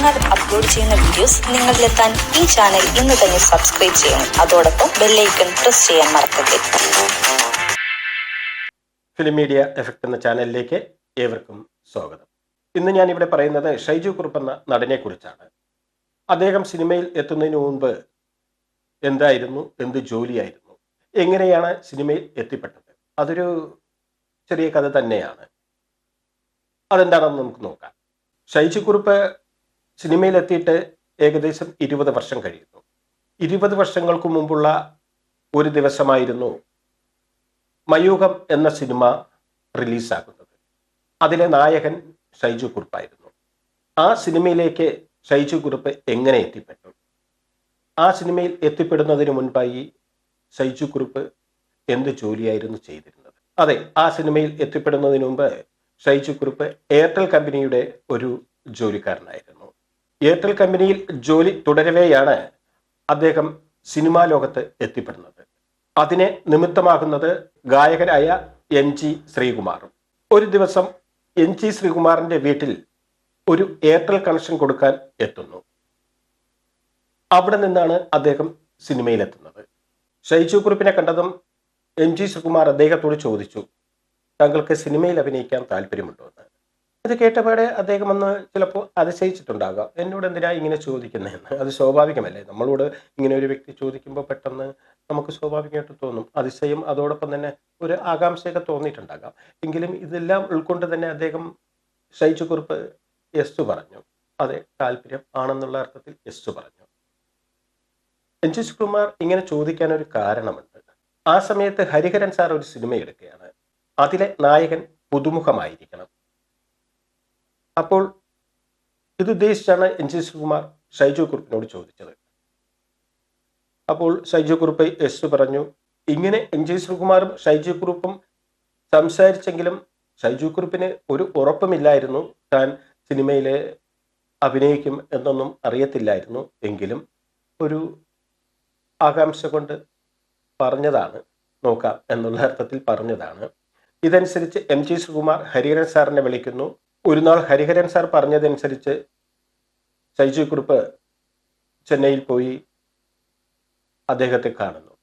ഞങ്ങൾ അപ്ലോഡ് ചെയ്യുന്ന വീഡിയോസ് നിങ്ങളിലെത്താൻ ഈ ചാനൽ ഇന്ന് തന്നെ സബ്സ്ക്രൈബ് ചെയ്യണം. അതോടൊപ്പം ബെല്ലൈക്കൺ പ്രസ് ചെയ്യാൻ മറക്കരുത്. ഫിലിം മീഡിയ എഫക്ട് എന്ന ചാനലിലേക്ക് ഏവർക്കും സ്വാഗതം. ഇന്ന് ഞാൻ ഇവിടെ പറയുന്നത് ഷൈജു കുറുപ്പ് എന്ന നടനെ കുറിച്ചാണ്. അദ്ദേഹം സിനിമയിൽ എത്തുന്നതിന് മുൻപ് എന്തായിരുന്നു എന്ത് ജോലിയായിരുന്നു എങ്ങനെയാണ് സിനിമയിൽ എത്തിപ്പെട്ടത് അതൊരു ചെറിയ കഥ തന്നെയാണ്. അതെന്താണെന്ന് നമുക്ക് നോക്കാം. ഷൈജു കുറുപ്പ് സിനിമയിൽ എത്തിയിട്ട് ഏകദേശം ഇരുപത് വർഷം കഴിയുന്നു. ഇരുപത് വർഷങ്ങൾക്ക് മുമ്പുള്ള ഒരു ദിവസമായിരുന്നു മയൂഖം എന്ന സിനിമ റിലീസാകുന്നത്. അതിലെ നായകൻ ഷൈജു കുറുപ്പായിരുന്നു. ആ സിനിമയിലേക്ക് ഷൈജു കുറുപ്പ് എങ്ങനെ എത്തിപ്പെട്ടു? ആ സിനിമയിൽ എത്തിപ്പെടുന്നതിന് മുൻപായി ഷൈജു കുറുപ്പ് എന്ത് ജോലിയായിരുന്നു ചെയ്തിരുന്നത്? അതെ ആ സിനിമയിൽ എത്തിപ്പെടുന്നതിന് മുമ്പ് ഷൈജു കുറുപ്പ് എയർടെൽ കമ്പനിയുടെ ഒരു ജോലിക്കാരനായിരുന്നു. എയർടെൽ കമ്പനിയിൽ ജോലി തുടരവെയാണ് അദ്ദേഹം സിനിമാ ലോകത്ത് എത്തിപ്പെടുന്നത്. അതിനെ നിമിത്തമാകുന്നത് ഗായകനായ എൻ ജി ശ്രീകുമാറും. ഒരു ദിവസം എൻ ജി ശ്രീകുമാറിന്റെ വീട്ടിൽ ഒരു എയർടെൽ കണക്ഷൻ കൊടുക്കാൻ എത്തുന്നു. അവിടെ നിന്നാണ് അദ്ദേഹം സിനിമയിലെത്തുന്നത്. ഷൈജു കുറിപ്പിനെ കണ്ടതും എൻ ജി ശ്രീകുമാർ അദ്ദേഹത്തോട് ചോദിച്ചു താങ്കൾക്ക് സിനിമയിൽ അഭിനയിക്കാൻ താല്പര്യമുണ്ടോ? അത് കേട്ടപാടെ അദ്ദേഹം ഒന്ന് ചിലപ്പോൾ അതിശയിച്ചിട്ടുണ്ടാകാം. എന്നോട് എന്തിനാ ഇങ്ങനെ ചോദിക്കുന്നതെന്ന്? അത് സ്വാഭാവികമല്ലേ? നമ്മളോട് ഇങ്ങനെ ഒരു വ്യക്തി ചോദിക്കുമ്പോൾ പെട്ടെന്ന് നമുക്ക് സ്വാഭാവികമായിട്ട് തോന്നും. അതിശയം അതോടൊപ്പം തന്നെ ഒരു ആകാംക്ഷയൊക്കെ തോന്നിയിട്ടുണ്ടാകാം. എങ്കിലും ഇതെല്ലാം ഉൾക്കൊണ്ട് തന്നെ അദ്ദേഹം ഷൈജു കുറിപ്പ് യെസ് പറഞ്ഞു. അതെ താല്പര്യം ആണെന്നുള്ള അർത്ഥത്തിൽ യെസ് പറഞ്ഞു. ജി കുമാർ ഇങ്ങനെ ചോദിക്കാൻ ഒരു കാരണമുണ്ട്. ആ സമയത്ത് ഹരിഹരൻ സാർ ഒരു സിനിമ എടുക്കുകയാണ്. അതിലെ നായകൻ പുതുമുഖമായിരിക്കണം. അപ്പോൾ ഇതുദ്ദേശിച്ചാണ് എൻ ജി ശിവകുമാർ ഷൈജു കുറുപ്പിനോട് ചോദിച്ചത്. അപ്പോൾ ഷൈജു കുറുപ്പ് എസ് പറഞ്ഞു ഇങ്ങനെ എൻ ജി ശ്രീകുമാറും ഷൈജു കുറുപ്പും സംസാരിച്ചെങ്കിലും ഷൈജു കുറുപ്പിന് ഒരു ഉറപ്പുമില്ലായിരുന്നു. താൻ സിനിമയിൽ അഭിനയിക്കും എന്നൊന്നും അറിയത്തില്ലായിരുന്നു. എങ്കിലും ഒരു ആകാംക്ഷ കൊണ്ട് പറഞ്ഞതാണ്. നോക്കാം എന്നുള്ള അർത്ഥത്തിൽ പറഞ്ഞതാണ്. ഇതനുസരിച്ച് എം ജി ശ്രീകുമാർ ഹരിഹരൻ സാറിനെ വിളിക്കുന്നു. ഒരു നാൾ ഹരിഹരൻ സാർ പറഞ്ഞതനുസരിച്ച് ഷൈജു കുറുപ്പ് ചെന്നൈയിൽ പോയി അദ്ദേഹത്തെ കാണുന്നു.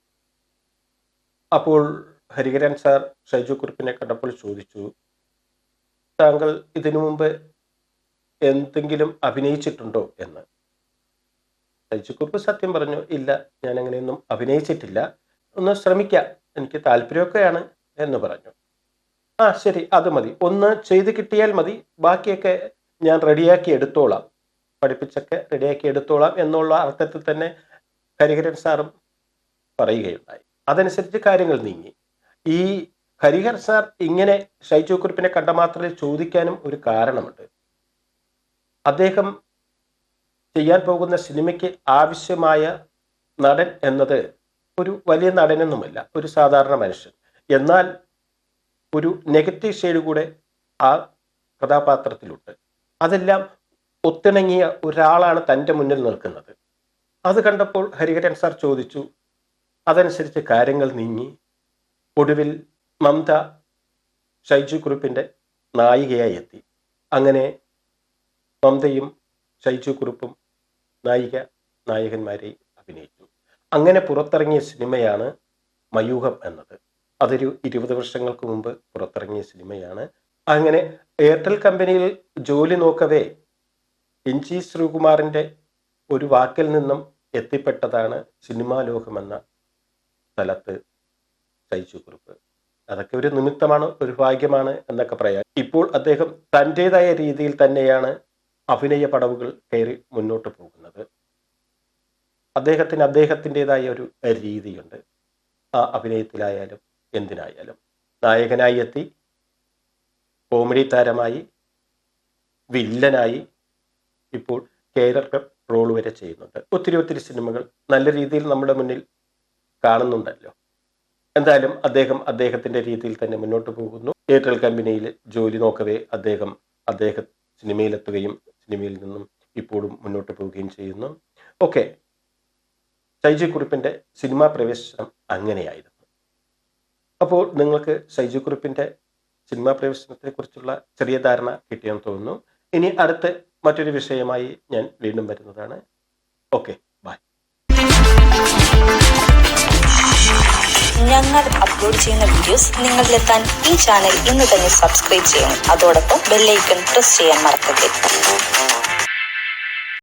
അപ്പോൾ ഹരിഹരൻ സാർ ഷൈജു കുറുപ്പിനെ കണ്ടപ്പോൾ ചോദിച്ചു താങ്കൾ ഇതിനു മുമ്പ് എന്തെങ്കിലും അഭിനയിച്ചിട്ടുണ്ടോ എന്ന്? ഷൈജു കുറുപ്പ് സത്യം പറഞ്ഞു ഇല്ല ഞാൻ അങ്ങനെയൊന്നും അഭിനയിച്ചിട്ടില്ല. ഒന്ന് ശ്രമിക്കാം. എനിക്ക് താല്പര്യമൊക്കെയാണ് എന്ന് പറഞ്ഞു. ആ ശരി അത് മതി. ഒന്ന് ചെയ്ത് കിട്ടിയാൽ മതി. ബാക്കിയൊക്കെ ഞാൻ റെഡിയാക്കി എടുത്തോളാം. പഠിപ്പിച്ചൊക്കെ റെഡിയാക്കി എടുത്തോളാം എന്നുള്ള അർത്ഥത്തിൽ തന്നെ ഹരിഹരൻ സാറും പറയുകയുണ്ടായി. അതനുസരിച്ച് കാര്യങ്ങൾ നീങ്ങി. ഈ ഹരിഹർ സാർ ഇങ്ങനെ ഷൈജു കുറിപ്പിനെ കണ്ട മാത്രമേ ചോദിക്കാനും ഒരു കാരണമുണ്ട്. അദ്ദേഹം ചെയ്യാൻ പോകുന്ന സിനിമയ്ക്ക് ആവശ്യമായ നടൻ എന്നത് ഒരു വലിയ നടനൊന്നുമല്ല ഒരു സാധാരണ മനുഷ്യൻ. എന്നാൽ ഒരു നെഗറ്റീവ് ഷെയ്ഡ് കൂടെ ആ കഥാപാത്രത്തിലുണ്ട്. അതെല്ലാം ഒത്തിണങ്ങിയ ഒരാളാണ് തന്റെ മുന്നിൽ നിൽക്കുന്നത്. അത് കണ്ടപ്പോൾ ഹരിഹരൻ സാർ ചോദിച്ചു അതനുസരിച്ച് കാര്യങ്ങൾ നീങ്ങി. ഒടുവിൽ മമത ഷൈജു കുറുപ്പിന്റെ നായികയായി എത്തി. അങ്ങനെ മമതയും ഷൈജു കുറുപ്പും നായിക നായകന്മാരെ അഭിനയിച്ചു. അങ്ങനെ പുറത്തിറങ്ങിയ സിനിമയാണ് മയൂഹം എന്നത്. അതൊരു ഇരുപത് വർഷങ്ങൾക്ക് മുമ്പ് പുറത്തിറങ്ങിയ സിനിമയാണ്. അങ്ങനെ എയർടെൽ കമ്പനിയിൽ ജോലി നോക്കവേ എൻ ജി ശ്രീകുമാറിന്റെ ഒരു വാക്കിൽ നിന്നും എത്തിപ്പെട്ടതാണ് സിനിമാ ലോകമെന്ന സ്ഥലത്ത് തയ്ച്ചു കുറിപ്പ്. അതൊക്കെ ഒരു നിമിത്തമാണ് ഒരു ഭാഗ്യമാണ് എന്നൊക്കെ പറയാം. ഇപ്പോൾ അദ്ദേഹം തന്റെതായ രീതിയിൽ തന്നെയാണ് അഭിനയ പടവുകൾ കയറി മുന്നോട്ട് പോകുന്നത്. അദ്ദേഹത്തിന് അദ്ദേഹത്തിന്റെതായ ഒരു രീതിയുണ്ട്. ആ അഭിനയത്തിലായാലും എന്തിനായാലും. നായകനായി എത്തി. കോമഡി താരമായി. വില്ലനായി ഇപ്പോൾ ക്യാരക്ടർ റോൾ വരെ ചെയ്യുന്നുണ്ട്. ഒത്തിരി ഒത്തിരി സിനിമകൾ നല്ല രീതിയിൽ നമ്മുടെ മുന്നിൽ കാണുന്നുണ്ടല്ലോ. എന്തായാലും അദ്ദേഹം അദ്ദേഹത്തിന്റെ രീതിയിൽ തന്നെ മുന്നോട്ട് പോകുന്നു. എയർടെൽ കമ്പനിയിൽ ജോലി നോക്കവേ അദ്ദേഹം അദ്ദേഹം സിനിമയിലെത്തുകയും സിനിമയിൽ നിന്നും ഇപ്പോഴും മുന്നോട്ട് പോവുകയും ചെയ്യുന്നു. ഓക്കെ ഷൈജു കുറിപ്പിന്റെ സിനിമാ പ്രവേശനം അങ്ങനെയായിരുന്നു. അപ്പോൾ നിങ്ങൾക്ക് ഷൈജു കുറിപ്പിന്റെ സിനിമാ പ്രവേശനത്തെ കുറിച്ചുള്ള ചെറിയ ധാരണ കിട്ടിയെന്ന് തോന്നുന്നു. ഇനി അടുത്ത മറ്റൊരു വിഷയമായി ഞാൻ വീണ്ടും വരുന്നതാണ്. Okay bye. ഞങ്ങൾ അപ്ലോഡ് ചെയ്യുന്ന വീഡിയോസ് നിങ്ങളിലെത്താൻ ഈ ചാനൽ ഇന്ന് തന്നെ സബ്സ്ക്രൈബ് ചെയ്യണം. അതോടൊപ്പം ബെല്ലൈക്കൺ പ്രസ് ചെയ്യാൻ മറക്കരുത്.